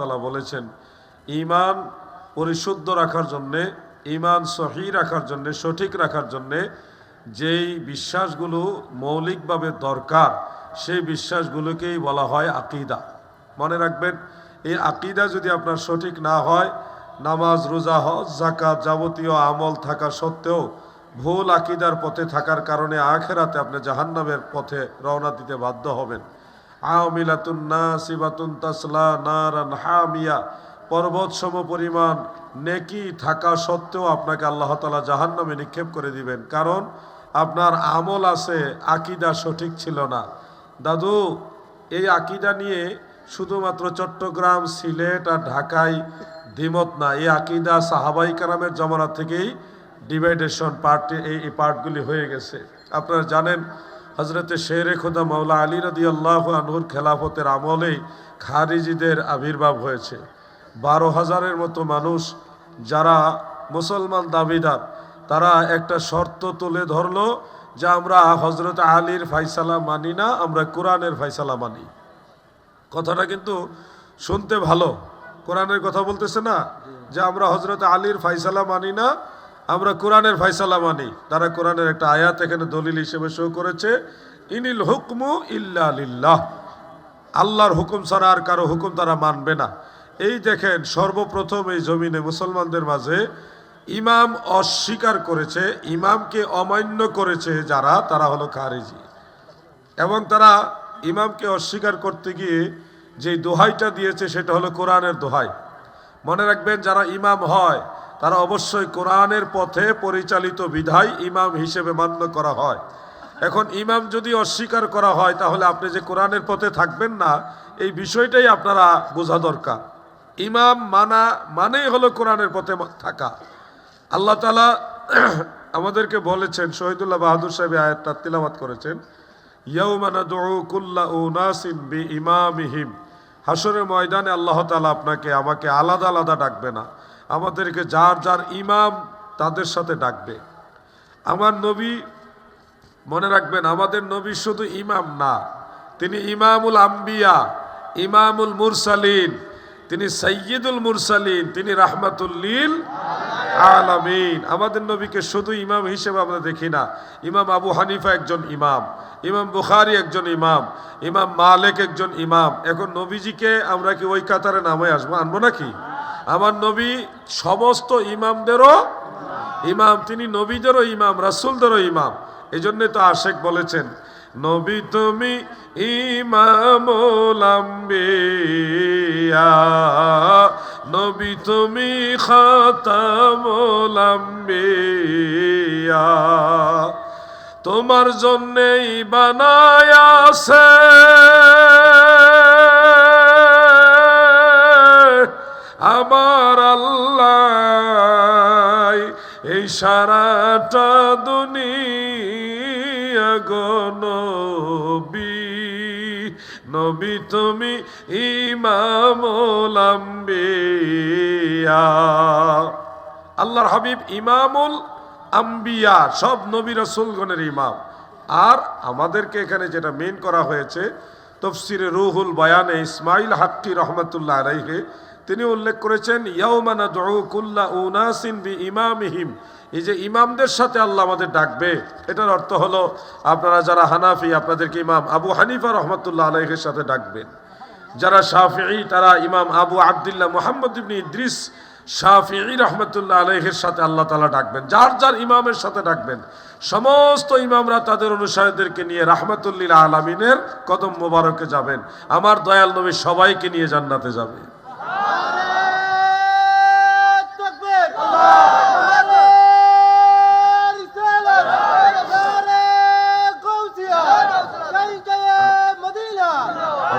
তালা বলেছেন ইমান পরিশুদ্ধ রাখার জন্যে ইমান সহি রাখার জন্যে, সঠিক রাখার জন্যে যেই বিশ্বাসগুলো মৌলিকভাবে দরকার, সেই বিশ্বাসগুলোকেই বলা হয় আকিদা। মনে রাখবেন, এই আকিদা যদি আপনার সঠিক না হয়, নামাজ, রোজা, হজ জাকাত যাবতীয় আমল থাকা সত্ত্বেও ভুল আকিদার পথে থাকার কারণে আখেরাতে আপনি জাহান্নামের পথে রওনা দিতে বাধ্য হবেন। আমিলাতুন নাসিবাতুন তাসলা নারান হামিয়া। পর্বত সম পরিমাণ নেকি থাকা সত্ত্বেও আপনাকে আল্লাহ তালা জাহান্নামে নিক্ষেপ করে দিবেন। কারণ আপনার আমল আছে, আকিদা সঠিক ছিল না। দাদু, এই আকিদা নিয়ে শুধুমাত্র চট্টগ্রাম, সিলেট আর ঢাকায় দ্বিমত না। এই আকিদা সাহাবাই কারামের জমানা থেকেই ডিভাইডেশন পার্টি এই পার্টগুলি হয়ে গেছে। আপনারা জানেন হজরতে শেরে খোদা মাওলা আলী রদি আল্লাহ আনহুর খেলাফতের আমলেই খারিজিদের আবির্ভাব হয়েছে। বারো হাজারের মতো মানুষ যারা মুসলমান দাবিদার, তারা একটা শর্ত তুলে ধরলো যে আমরা হজরত আলীর ফাইসালা মানি না, আমরা কোরআনের ফাইসালা মানি। কথাটা কিন্তু শুনতে ভালো। কোরআনের কথা বলতেছে না যে আমরা হজরত আলীর ফাইসালা মানি না আমরা কোরআনের ফাইসালা মানি। তারা কোরআনের একটা আয়াত এখানে দলিল হিসেবে শো করেছে। ইনিল হুকমু ইল্লা আল্লাহর হুকুম ছাড়া আর কারও হুকুম তারা মানবে না। এই দেখেন, সর্বপ্রথম এই জমিনে মুসলমানদের মাঝে ইমাম অস্বীকার করেছে, ইমামকে অমান্য করেছে যারা, তারা হলো খারেজি। এবং তারা ইমামকে অস্বীকার করতে গিয়ে যে দোহাইটা দিয়েছে, সেটা হলো কোরআনের দোহাই। মনে রাখবেন, যারা ইমাম হয় তারা অবশ্যই কোরআনের পথে পরিচালিত বিধায় ইমাম হিসেবে মান্য করা হয়। এখন ইমাম যদি অস্বীকার করা হয়, তাহলে আপনি যে কোরআনের পথে থাকবেন না, এই বিষয়টাই আপনারা বোঝা দরকার। ইমাম মানা, মানেই হলো কোরআনের পথে থাকা। আল্লাহ তালা আমাদেরকে বলেছেন, শহীদুল্লাহ বাহাদুর সাহেব আয়াতটা তিলাবাত করেছেন ইমামিহিম হাসরের ময়দানে আল্লাহ তাআলা আপনাকে, আমাকে আলাদা আলাদা ডাকবে না। আমাদেরকে যার যার ইমাম তাদের সাথে ডাকবে। আমার নবী, মনে রাখবেন, আমাদের নবী শুধু ইমাম না, তিনি ইমামুল আম্বিয়া, ইমামুল মুরসালিন, তিনি সৈয়দুল মুরসালিন, তিনি রাহমাতুল্লিল আলামিন। আমাদের নবীকে শুধু ইমাম হিসেবে আমরা দেখি না। ইমাম আবু হানিফা একজন ইমাম ইমাম বুখারি একজন ইমাম ইমাম মালেক একজন ইমাম। এখন নবীজিকে আমরা কি ওই কাতারে নামে আসব? আনব নাকি? আমার নবী সমস্ত ইমামদেরও ইমাম, তিনি নবীদেরও ইমাম, রাসুলদেরও ইমাম। এই জন্যে তো আশেক বলেছেন, নবী তুমি ইমামুলাম্বিয়া নবী তুমি খাতামুলাম্বিয়া তোমার জন্যেই বানায় আমার আল্লাহ, এই সারাটা দুনিয়া গো নবী। তুমি ইমামুল আল্লাহর হাবিব ইমামুল আম্বিয়া, সব নবী রসুলগণের ইমাম। আর আমাদেরকে এখানে যেটা মেন করা হয়েছে, তফসিরে রুহুল বয়ানে ইসমাইল হাক্কি রহমতুল্লাহ আলাইহে তিনি উল্লেখ করেছেন ইয়াউমানা কুল্লা উনাসিন বি ইমামিহিম এই যে ইমামদের সাথে আল্লাহ আমাদের ডাকবে, এটার অর্থ হলো আপনারা যারা হানাফি, আপনাদেরকে ইমাম আবু হানিফা রহমতুল্লাহ আলাইহের সাথে ডাকবেন। যারা শাফিঈ, তারা ইমাম আবু আবদুল্লাহ মোহাম্মদ ইবনি ইদ্রিস শাফিঈ রহমতুল্লাহ আলহের সাথে আল্লাহ তালা ডাকবেন। যার যার ইমামের সাথে ডাকবেন। সমস্ত ইমামরা তাদের অনুসারীদেরকে নিয়ে রাহমাতুল্লিল আলমিনের কদম মোবারকে যাবেন। আমার দয়াল নবী সবাইকে নিয়ে জান্নাতে যাবে।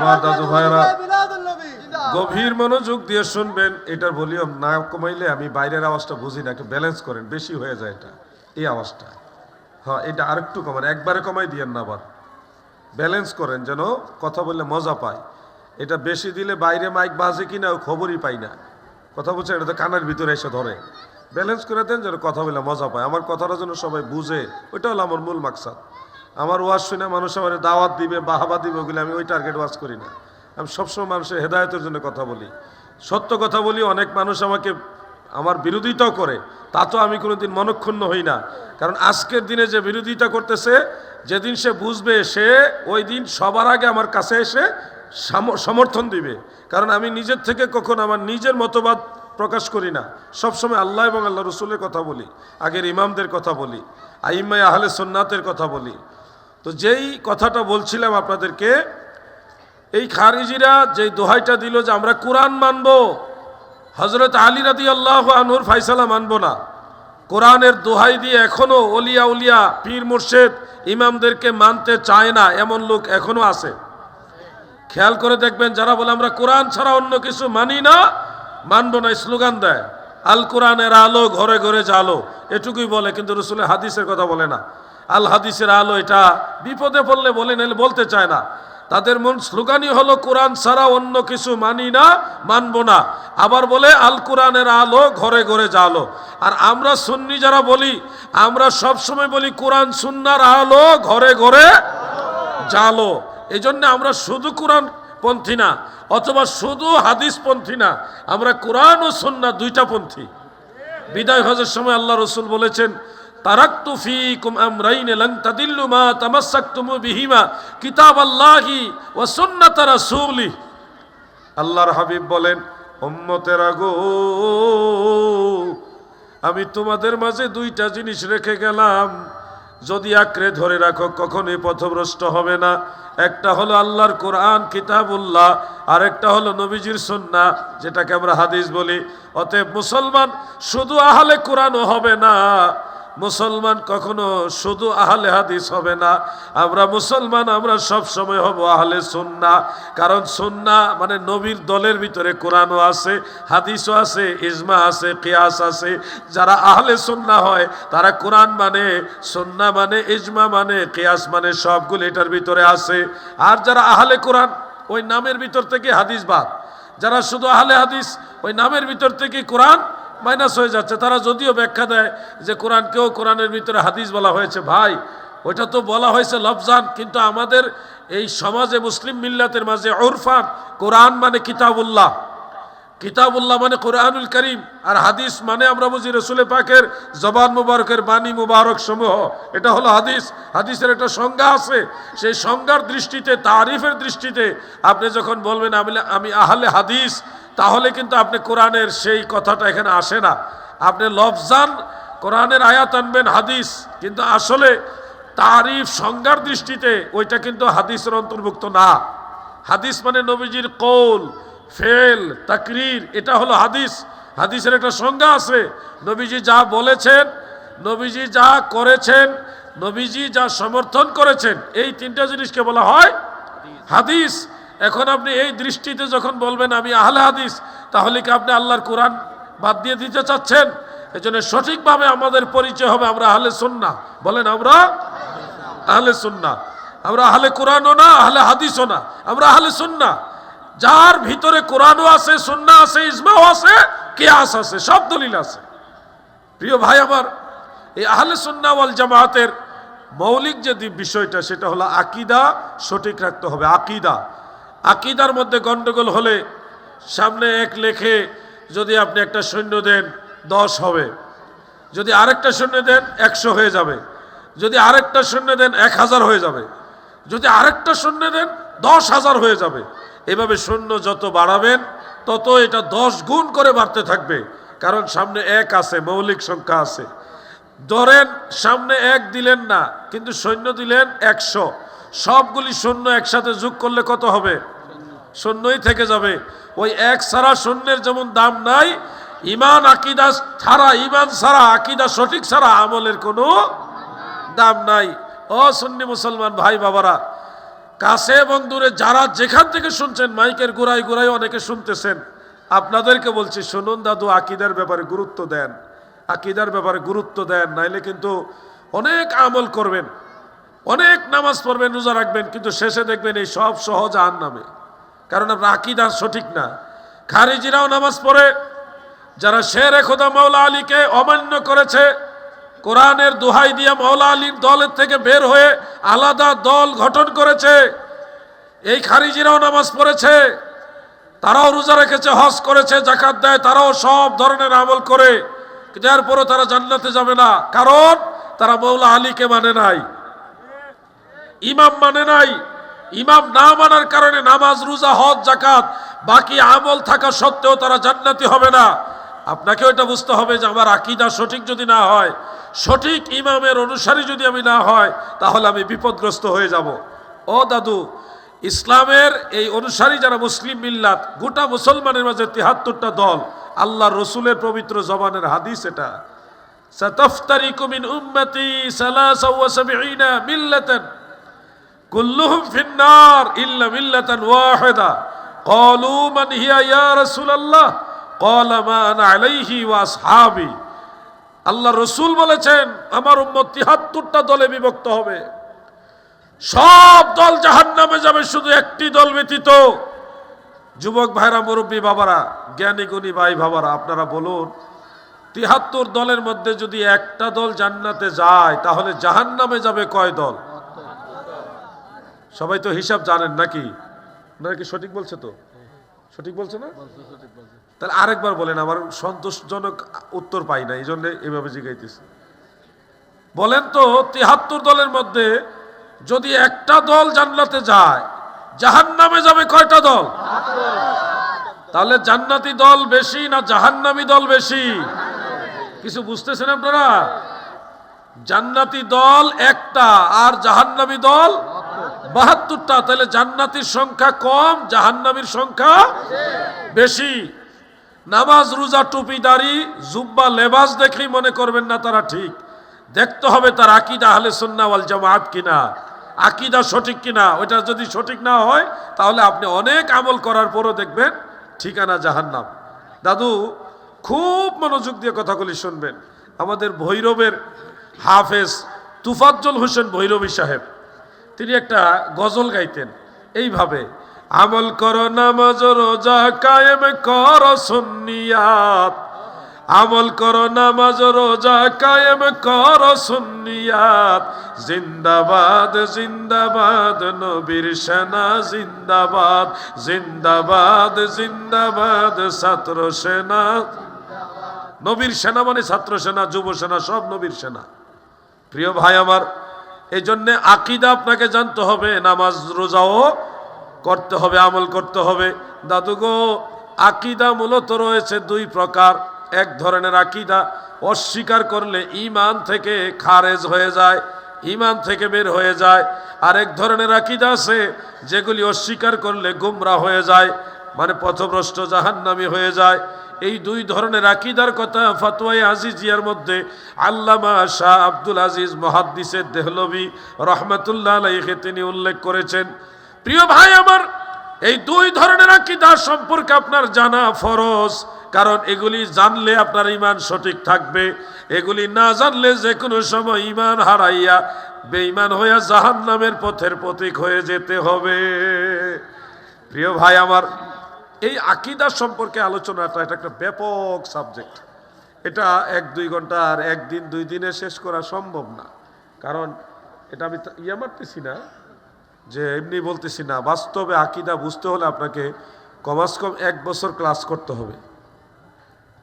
আমার দাদু ভাইরা গভীর মনোযোগ দিয়ে শুনবেন এটার ভলিউম না কমাইলে আমি বাইরের আওয়াজটা বুঝি না একটু ব্যালেন্স করেন বেশি হয়ে যায় এটা এই আওয়াজটা। হ্যাঁ এটা আরেকটু কমান একবারে কমাই দিয়েন না আবার। ব্যালেন্স করেন যেন কথা বললে মজা পায়। এটা বেশি দিলে বাইরে মাইক বাজে কিনা ও খবরই পাই না। কথা বলছে এটা তো কানের ভিতরে এসে ধরে। ব্যালেন্স করে দেন যেন কথা বলে মজা পায়। আমার কথাটা যেন সবাই বুঝে ওইটা হলো আমার মূল মাকসাদ। আমার ওয়াজ শুনে মানুষ আমার দাওয়াত দিবে, বাহাবা দিবে, ওগুলো আমি ওই টার্গেট ওয়াজ করি না। আমি সবসময় মানুষের হেদায়তের জন্য কথা বলি। সত্য কথা বলি, অনেক মানুষ আমাকে, আমার বিরোধিতাও করে। তা তো আমি কোনোদিন মনক্ষুণ্ণ হই না। কারণ আজকের দিনে যে বিরোধিতা করতেছে, যেদিন সে বুঝবে, সে ওই দিন সবার আগে আমার কাছে এসে সমর্থন দিবে। কারণ আমি নিজের থেকে কখন আমার নিজের মতবাদ প্রকাশ করি না। সবসময় আল্লাহ এবং আল্লাহ রসুলের কথা বলি, আগের ইমামদের কথা বলি আইম্মাই আহলে সন্ন্যাতের কথা বলি। তো যেই কথাটা বলছিলাম আপনাদেরকে, এই খারিজিরা যেই দোহাইটা দিল যে আমরা কোরআন মানব হজরত আলী রাদি আল্লাহ আনুর ফাইসালা মানব না। কোরআনের দোহাই দিয়ে এখনও অলিয়া উলিয়া, পীর মুর্শেদ ইমামদেরকে মানতে চায় না, এমন লোক এখনও আছে। খেয়াল করে দেখবেন যারা বলে আমরা কোরআন ছাড়া অন্য কিছু মানি না, মানব না, স্লোগান দেয়। আল কোরআনের আলো ঘরে ঘরে জালো এটুকুই বলে, কিন্তু রসুলের হাদিসের কথা বলে না। আল হাদিসের আলো এটা। বিপদে পড়লে বলে নিলে, বলতে চায় না। তাদের মন স্লোগানই হলো, কোরআন ছাড়া অন্য কিছু মানি না, মানব না। আবার বলে, আল কোরআনের আলো ঘরে ঘরে জালো আর আমরা সুন্নি যারা বলি, আমরা সব সময় বলি, কোরআন সুন্নার আলো ঘরে ঘরে জালো এই আমরা শুধু কোরআন পন্থী না, অথবা শুধু হাদিস পন্থী না, আমরা কোরআন ও সন্না দুইটা পন্থী। বিদায় হজের সময় আল্লাহ রসুল বলেছেন ফিকুম আমরাইন লান তাদিল্লু মা তামাসসাকতুমু বিহিমা কিতাব আল্লাহি ওয়া সুন্নাত রাসূলি। আল্লাহর হাবিব বলেন, উম্মতেরা গো, আমি তোমাদের মাঝে দুইটা জিনিস রেখে গেলাম। যদি আঁকড়ে ধরে রাখো, কখনোই পথভ্রষ্ট হবে না। একটা হলো আল্লাহর কোরআন, কিতাবুল্লাহ আর একটা হলো নবীজির সন্না যেটাকে আমরা হাদিস বলি। অতএব মুসলমান শুধু আহলে কোরআনও হবে না। মুসলমান কখনো শুধু আহলে হাদিস হবে না। আমরা মুসলমান, আমরা সব সময় হব আহলে সুন্না কারণ সুন্না মানে নবীর দলের ভিতরে কোরআনও আছে, হাদিসও আছে, ইজমা আছে, কিয়াস আছে। যারা আহলে সুন্না হয়, তারা কোরআন মানে সুন্না মানে ইজমা মানে কিয়াস মানে সবগুলো এটার ভিতরে আছে। আর যারা আহলে কোরআন, ওই নামের ভিতর থেকে হাদিস বাদ। যারা শুধু আহলে হাদিস, ওই নামের ভিতর থেকে কোরআন মাইনাস হয়ে যাচ্ছে। তারা যদিও ব্যাখ্যা দেয় যে কোরআনকেও কোরআনের ভিতরে হাদিস বলা হয়েছে, ভাই, ওইটা তো বলা হয়েছে লফজান, কিন্তু আমাদের এই সমাজে মুসলিম মিল্লাতের মাঝে ওরফান, কোরআন মানে কিতাবুল্লাহ। কিতাবুল্লাহ মানে কোরআনুল করিম। আর হাদিস মানে আমরা বুঝি রসুল পাকের জবান মুবারকের বাণী মুবারক সমূহ। এটা হলো হাদিস। হাদিসের একটা সংজ্ঞা আছে। সেই সংজ্ঞার দৃষ্টিতে, তারিফের দৃষ্টিতে আপনি যখন বলবেন, আমি আমি আহলে হাদিস, তাহলে কিন্তু আপনি কোরআনের সেই কথাটা এখানে আসে না। আপনি লফজান কোরআনের আয়াত আনবেন হাদিস। কিন্তু আসলে তারিফ সংজ্ঞার দৃষ্টিতে ওইটা কিন্তু হাদিসের অন্তর্ভুক্ত না। হাদিস মানে নবীজির কৌল। ফেল, তাকরির, এটা হলো হাদিস। হাদিসের একটা সংজ্ঞা আছে। নবীজি যা বলেছেন, নবীজি যা করেছেন, নবীজি যা সমর্থন করেছেন, এই তিনটা জিনিসকে বলা হয় হাদিস। এখন আপনি এই দৃষ্টিতে যখন বলবেন, আমি আহলে হাদিস তাহলে কি আপনি আল্লাহর কোরআন বাদ দিয়ে দিতে চাচ্ছেন? এই জন্য সঠিকভাবে আমাদের পরিচয় হবে আমরা আহলে সুন্না বলেন, আমরা আহলে সুন্না আমরা আহলে কোরআনও না, আহলে হাদিসও না। আমরা আহলে সুন্না যার ভিতরে কোরআনও আছে সুন্না আছে ইসমাও আছে, কেয়াস আছে, সব দলিল আছে। প্রিয় ভাই আমার, এই আহলে সুন্না ওয়াল জামায়াতের মৌলিক যে বিষয়টা, সেটা হলো আকিদা সঠিক রাখতে হবে, আকিদা। আকিদার মধ্যে গন্ডগোল হলে সামনে এক লেখে যদি আপনি একটা সৈন্য দেন, দশ হবে। যদি আরেকটা সৈন্য দেন, একশো হয়ে যাবে। যদি আরেকটা সৈন্য দেন, এক হাজার হয়ে যাবে। যদি আরেকটা সৈন্য দেন, দশ হাজার হয়ে যাবে। এভাবে সৈন্য যত বাড়াবেন, তত এটা দশ গুণ করে বাড়তে থাকবে। কারণ সামনে এক আছে, মৌলিক সংখ্যা আছে। ধরেন সামনে এক দিলেন না, কিন্তু সৈন্য দিলেন একশো। সবগুলি সৈন্য একসাথে যোগ করলে কত হবে? শূন্যই থেকে যাবে। ওই এক ছাড়া শূন্যের যেমন দাম নাই, ইমান আকিদা ছাড়া, ইমান ছাড়া, আকিদা সঠিক ছাড়া আমলের কোনো দাম নাই। ও সুন্নি মুসলমান ভাই বাবারা কাছে এবং দূরে যারা যেখান থেকে শুনছেন, মাইকের গোড়ায় গোড়ায় অনেকে শুনতেছেন। আপনাদেরকে বলছি, শুনুন দাদু, আকিদার ব্যাপারে গুরুত্ব দেন। আকিদার ব্যাপারে গুরুত্ব দেন, নাইলে কিন্তু অনেক আমল করবেন, অনেক নামাজ পড়বেন, রোজা রাখবেন, কিন্তু শেষে দেখবেন এই সব সহজ আন নামে। কারণ আপনার আকিদা সঠিক না। খারিজিরাও নামাজ পড়ে, যারা শের খোদা মাওলা আলীকে অমান্য করেছে কোরআনের দোহাই দিয়ে মৌলা আলীর দলের থেকে বের হয়ে আলাদা দল গঠন করেছে। এই খারিজিরাও নামাজ পড়েছে, তারাও রোজা রেখেছে, হজ করেছে জাকাত দেয়, তারাও সব ধরনের আমল করে। যার পরও তারা জান্নাতে যাবে না, কারণ তারা মৌলা আলীকে মানে নাই। ইমাম মানে নাই। ইমাম না মানার কারণে নামাজ, রোজা, হজ জাকাত বাকি আমল থাকা সত্ত্বেও তারা জান্নাতি হবে না। আপনাকে ওইটা বুঝতে হবে যে আমার আকিদা সঠিক যদি না হয় সঠিক ইমামের অনুসারী যদি আমি না হয় তাহলে আমি বিপদগ্রস্ত হয়ে যাব ও দাদু ইসলামের এই অনুসারী যারা মুসলিম মিল্লাত গোটা মুসলমানের মাঝে তিহাত্তরটা দল আল্লাহ রসুলের পবিত্র জবানের হাদিস এটা সাতাফতারিকু মিন উম্মতি সালাসা ওয়া সাবঈনা মিল্লাতান كلهم في النار إلا ملة واحدة قالوا من هي يا رسول الله قال ما أنا عليه وأصحابي আল্লাহ রসুল বলেছেন, আমার উম্মত তিহাত্তরটা দলে বিভক্ত হবে। সব দল জাহান নামে যাবে, শুধু একটি দল ব্যতীত। যুবক ভাইরা, মুরব্বী বাবারা জ্ঞানী গুণী ভাই বাবারা, আপনারা বলুন, তিহাত্তর দলের মধ্যে যদি একটা দল জান্নাতে যায়, তাহলে জাহান নামে যাবে কয় দল? সবাই তো হিসাব জানেন নাকি? নাকি সঠিক বলছে তো? সঠিক বলছে না? তাহলে আরেকবার বলেন আমার সন্তোষজনক উত্তর পাই না এই জন্য এভাবে জিগাইতেছি। বলেন তো তিহাত্তর দলের মধ্যে যদি একটা দল জান্নাতে যায় জাহান নামে যাবে কয়টা দল? তাহলে জান্নাতি দল বেশি না জাহান্নামী দল বেশি? কিছু বুঝতেছেন আপনারা? জান্নাতি দল একটা আর জাহান্নামী দল বাহাত্তরটা, তাহলে জান্নাতির সংখ্যা কম, জাহান্নামীর সংখ্যা বেশি। নামাজ, রোজা, টুপি, দাড়ি, জুব্বা, লেবাস দেখেই মনে করবেন না তারা ঠিক। দেখতে হবে তার আকিদা আহলে সুন্না ওয়াল জামাত কিনা, আকিদা সঠিক কিনা। ওইটা যদি সঠিক না হয়, তাহলে আপনি অনেক আমল করার পরও দেখবেন ঠিকানা জাহান্নাম। দাদু, খুব মনোযোগ দিয়ে কথাগুলি শুনবেন। আমাদের ভৈরবের হাফেজ তুফাজ্জল হোসেন ভৈরবী সাহেব। তিনি একটা গজল গাইতেন, এইভাবে, আমল করো নামাজ রোজা কায়েম কর সুন্নিয়াত। আমল করো নামাজ রোজা কায়েম কর সুন্নিয়াত। জিন্দাবাদ জিন্দাবাদ, নবীর সেনা জিন্দাবাদ। জিন্দাবাদ জিন্দাবাদ, ছাত্র সেনা। নবীর সেনা মানে ছাত্র সেনা, যুব সেনা, সব নবীর সেনা। প্রিয় ভাই আমার এই জন্যে আকিদা আপনাকে জানতে হবে, নামাজ, রোজাও করতে হবে, আমল করতে হবে। দাদু গো, আকিদা মূলত রয়েছে দুই প্রকার। এক ধরনের আকিদা, অস্বীকার করলে ইমান থেকে খারেজ হয়ে যায় ইমান থেকে বের হয়ে যায়। আরেক ধরনের আকিদা আছে, যেগুলি অস্বীকার করলে গুমরা হয়ে যায় মানে পথভ্রষ্ট জাহান্নামি হয়ে যায়। এই দুই ধরনের আকিদার কথা ফাতোয়াই আজিজিয়ার মধ্যে আল্লামা শাহ আব্দুল আজিজ মহাদ্দিসের দেহলবি রহমতুল্লাহ আলাইকে তিনি উল্লেখ করেছেন। প্রিয় ভাই আমার, এই দুই ধরনের আকিদা সম্পর্কে আপনার জানা ফরজ, কারণ এগুলি জানলে আপনার ইমান সঠিক থাকবে, এগুলি না জানলে যে কোনো সময় ইমান হারাইয়া বেঈমান হইয়া জাহান নামের পথের প্রতীক হয়ে যেতে হবে। প্রিয় ভাই আমার এই আকিদা সম্পর্কে আলোচনাটা এটা একটা ব্যাপক সাবজেক্ট। এটা এক, দুই ঘণ্টা আর একদিন, দুই দিনে শেষ করা সম্ভব না। কারণ এটা আমি ইয়ে মারতেছি না, যে এমনি বলতেছি না। বাস্তবে আকিদা বুঝতে হলে আপনাকে কমাস কম এক বছর ক্লাস করতে হবে।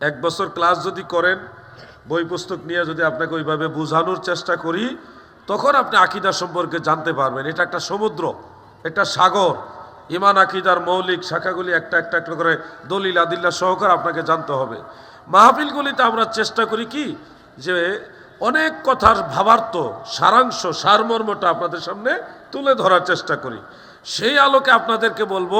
এক বছর ক্লাস যদি করেন, বই পুস্তক নিয়ে যদি আপনাকে ওইভাবে বোঝানোর চেষ্টা করি, তখন আপনি আকিদা সম্পর্কে জানতে পারবেন। এটা একটা সমুদ্র, একটা সাগর। ইমান, আকিদার, মৌলিক শাখাগুলি একটা একটা একটা করে দলিল, আদিল্লা সহকার আপনাকে জানতে হবে। মাহফিলগুলিতে আমরা চেষ্টা করি কি? যে অনেক কথার ভাবার্থ, সারাংশ, সারমর্মটা আপনাদের সামনে তুলে ধরার চেষ্টা করি। সেই আলোকে আপনাদেরকে বলব